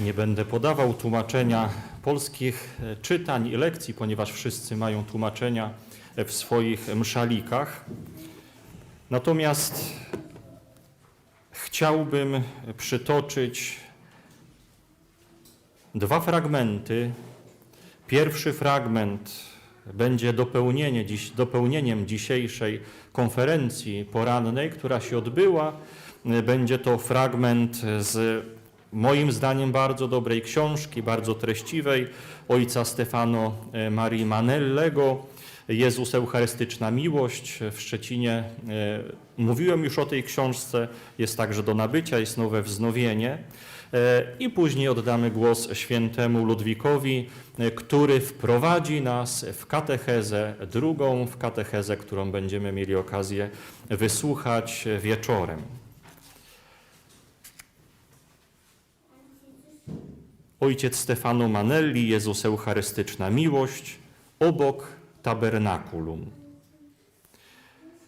Nie będę podawał tłumaczenia polskich e, czytań i lekcji, ponieważ wszyscy mają tłumaczenia e, w swoich mszalikach. Natomiast chciałbym przytoczyć dwa fragmenty. Pierwszy fragment będzie dopełnienie, dziś, dopełnieniem dzisiejszej konferencji porannej, która się odbyła. Będzie to fragment z moim zdaniem bardzo dobrej książki, bardzo treściwej ojca Stefano e, Marii Manellego. Jezus Eucharystyczna Miłość w Szczecinie. e, Mówiłem już o tej książce, jest także do nabycia, jest nowe wznowienie. E, I później oddamy głos świętemu Ludwikowi, który wprowadzi nas w katechezę drugą, w katechezę, którą będziemy mieli okazję wysłuchać wieczorem. Ojciec Stefano Manelli, Jezus Eucharystyczna Miłość, obok tabernakulum.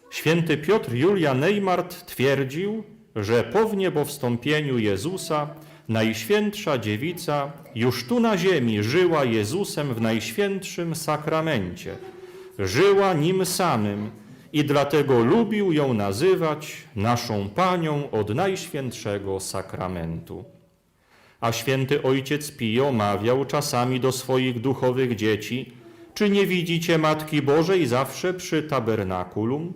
Święty Piotr Julia Neymart twierdził, że po wniebowstąpieniu Jezusa Najświętsza Dziewica już tu na ziemi żyła Jezusem w Najświętszym Sakramencie. Żyła Nim samym i dlatego lubił ją nazywać naszą Panią od Najświętszego Sakramentu. A święty ojciec Pio mawiał czasami do swoich duchowych dzieci, czy nie widzicie Matki Bożej zawsze przy tabernakulum?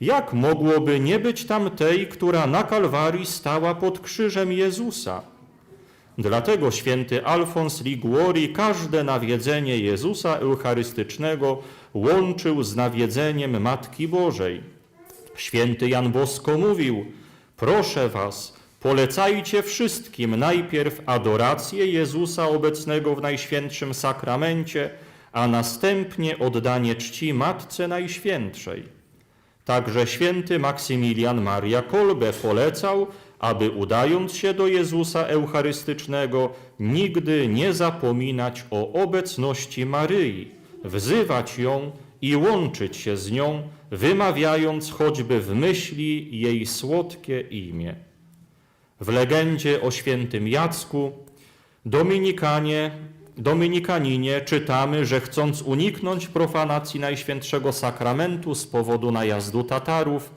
Jak mogłoby nie być tam tej, która na Kalwarii stała pod krzyżem Jezusa? Dlatego święty Alfons Liguori każde nawiedzenie Jezusa Eucharystycznego łączył z nawiedzeniem Matki Bożej. Święty Jan Bosko mówił, proszę was, polecajcie wszystkim najpierw adorację Jezusa obecnego w Najświętszym Sakramencie, a następnie oddanie czci Matce Najświętszej. Także święty Maksymilian Maria Kolbe polecał, aby udając się do Jezusa Eucharystycznego, nigdy nie zapominać o obecności Maryi, wzywać ją i łączyć się z nią, wymawiając choćby w myśli jej słodkie imię. W legendzie o świętym Jacku Dominikanie, Dominikaninie czytamy, że chcąc uniknąć profanacji Najświętszego Sakramentu z powodu najazdu Tatarów,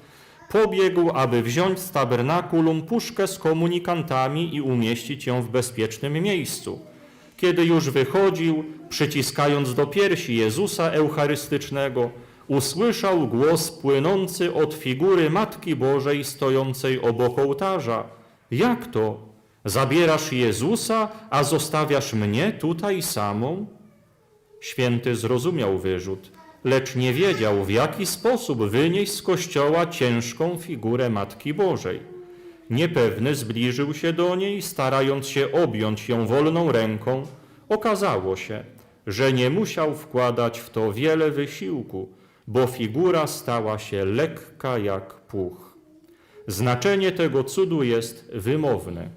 pobiegł, aby wziąć z tabernakulum puszkę z komunikantami i umieścić ją w bezpiecznym miejscu. Kiedy już wychodził, przyciskając do piersi Jezusa Eucharystycznego, usłyszał głos płynący od figury Matki Bożej stojącej obok ołtarza. Jak to? Zabierasz Jezusa, a zostawiasz mnie tutaj samą? Święty zrozumiał wyrzut, lecz nie wiedział, w jaki sposób wynieść z kościoła ciężką figurę Matki Bożej. Niepewny zbliżył się do niej, starając się objąć ją wolną ręką. Okazało się, że nie musiał wkładać w to wiele wysiłku, bo figura stała się lekka jak puch. Znaczenie tego cudu jest wymowne.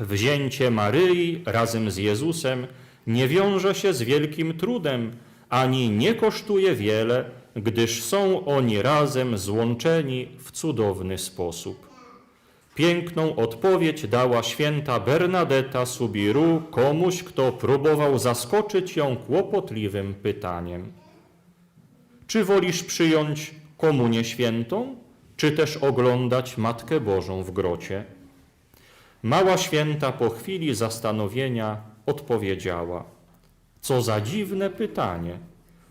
Wzięcie Maryi razem z Jezusem nie wiąże się z wielkim trudem, ani nie kosztuje wiele, gdyż są oni razem złączeni w cudowny sposób. Piękną odpowiedź dała święta Bernadetta Subiru komuś, kto próbował zaskoczyć ją kłopotliwym pytaniem. Czy wolisz przyjąć komunię świętą, czy też oglądać Matkę Bożą w grocie? Mała święta po chwili zastanowienia odpowiedziała: Co za dziwne pytanie.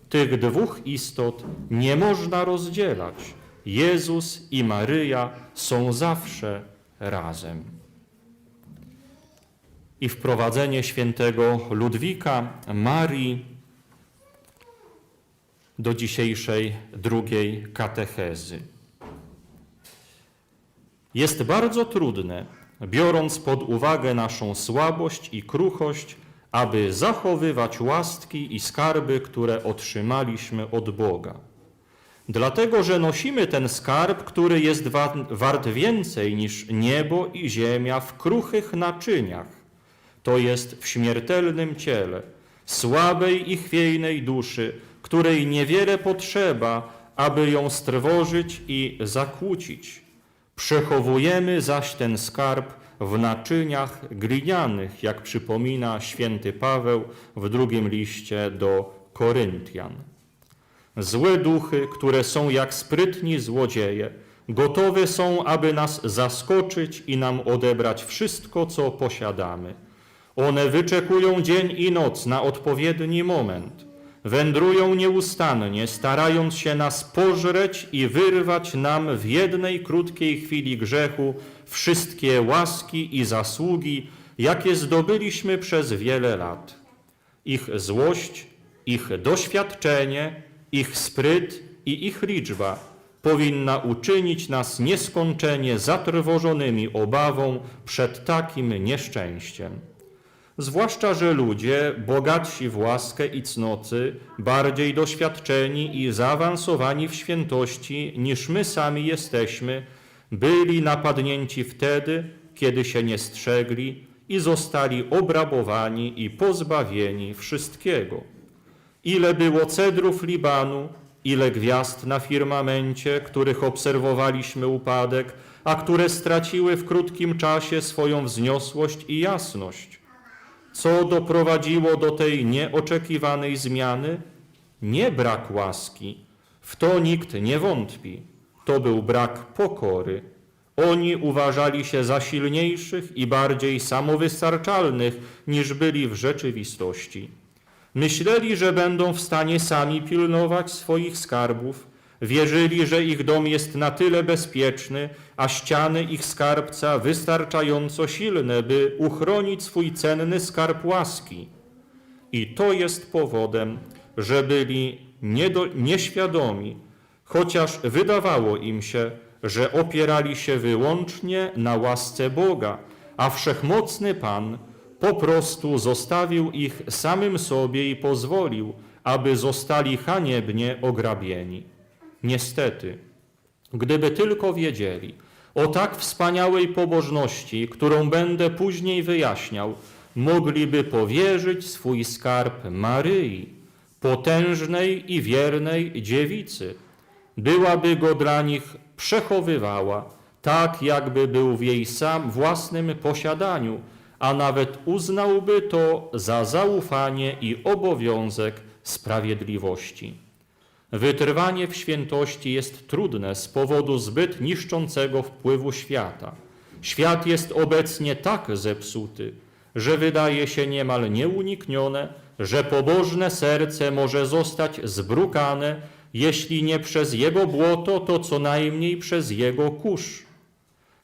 Tych dwóch istot nie można rozdzielać. Jezus i Maryja są zawsze razem. I wprowadzenie świętego Ludwika Marii do dzisiejszej drugiej katechezy. Jest bardzo trudne, biorąc pod uwagę naszą słabość i kruchość, aby zachowywać łaski i skarby, które otrzymaliśmy od Boga. Dlatego, że nosimy ten skarb, który jest wa- wart więcej niż niebo i ziemia w kruchych naczyniach, to jest w śmiertelnym ciele, słabej i chwiejnej duszy, której niewiele potrzeba, aby ją strwożyć i zakłócić. Przechowujemy zaś ten skarb w naczyniach glinianych, jak przypomina święty Paweł w drugim liście do Koryntian. Złe duchy, które są jak sprytni złodzieje, gotowe są, aby nas zaskoczyć i nam odebrać wszystko, co posiadamy. One wyczekują dzień i noc na odpowiedni moment. Wędrują nieustannie, starając się nas pożreć i wyrwać nam w jednej krótkiej chwili grzechu wszystkie łaski i zasługi, jakie zdobyliśmy przez wiele lat. Ich złość, ich doświadczenie, ich spryt i ich liczba powinna uczynić nas nieskończenie zatrwożonymi obawą przed takim nieszczęściem. Zwłaszcza, że ludzie, bogatsi w łaskę i cnocy, bardziej doświadczeni i zaawansowani w świętości niż my sami jesteśmy, byli napadnięci wtedy, kiedy się nie strzegli i zostali obrabowani i pozbawieni wszystkiego. Ile było cedrów Libanu, ile gwiazd na firmamencie, których obserwowaliśmy upadek, a które straciły w krótkim czasie swoją wzniosłość i jasność. Co doprowadziło do tej nieoczekiwanej zmiany? Nie brak łaski, w to nikt nie wątpi. To był brak pokory. Oni uważali się za silniejszych i bardziej samowystarczalnych niż byli w rzeczywistości. Myśleli, że będą w stanie sami pilnować swoich skarbów, wierzyli, że ich dom jest na tyle bezpieczny, a ściany ich skarbca wystarczająco silne, by uchronić swój cenny skarb łaski. I to jest powodem, że byli niedo, nieświadomi, chociaż wydawało im się, że opierali się wyłącznie na łasce Boga, a wszechmocny Pan po prostu zostawił ich samym sobie i pozwolił, aby zostali haniebnie ograbieni. Niestety, gdyby tylko wiedzieli o tak wspaniałej pobożności, którą będę później wyjaśniał, mogliby powierzyć swój skarb Maryi, potężnej i wiernej dziewicy. Byłaby go dla nich przechowywała, tak jakby był w jej sam własnym posiadaniu, a nawet uznałby to za zaufanie i obowiązek sprawiedliwości. Wytrwanie w świętości jest trudne z powodu zbyt niszczącego wpływu świata. Świat jest obecnie tak zepsuty, że wydaje się niemal nieuniknione, że pobożne serce może zostać zbrukane, jeśli nie przez jego błoto, to co najmniej przez jego kurz.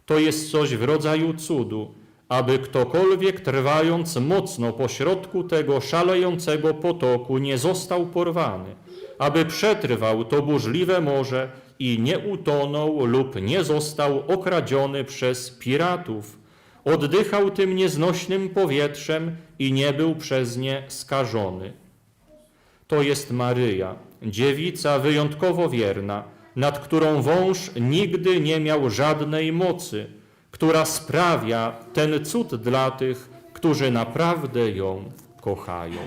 To jest coś w rodzaju cudu, aby ktokolwiek trwając mocno pośrodku tego szalejącego potoku nie został porwany, aby przetrwał to burzliwe morze i nie utonął lub nie został okradziony przez piratów, oddychał tym nieznośnym powietrzem i nie był przez nie skażony. To jest Maryja, dziewica wyjątkowo wierna, nad którą wąż nigdy nie miał żadnej mocy, która sprawia ten cud dla tych, którzy naprawdę ją kochają.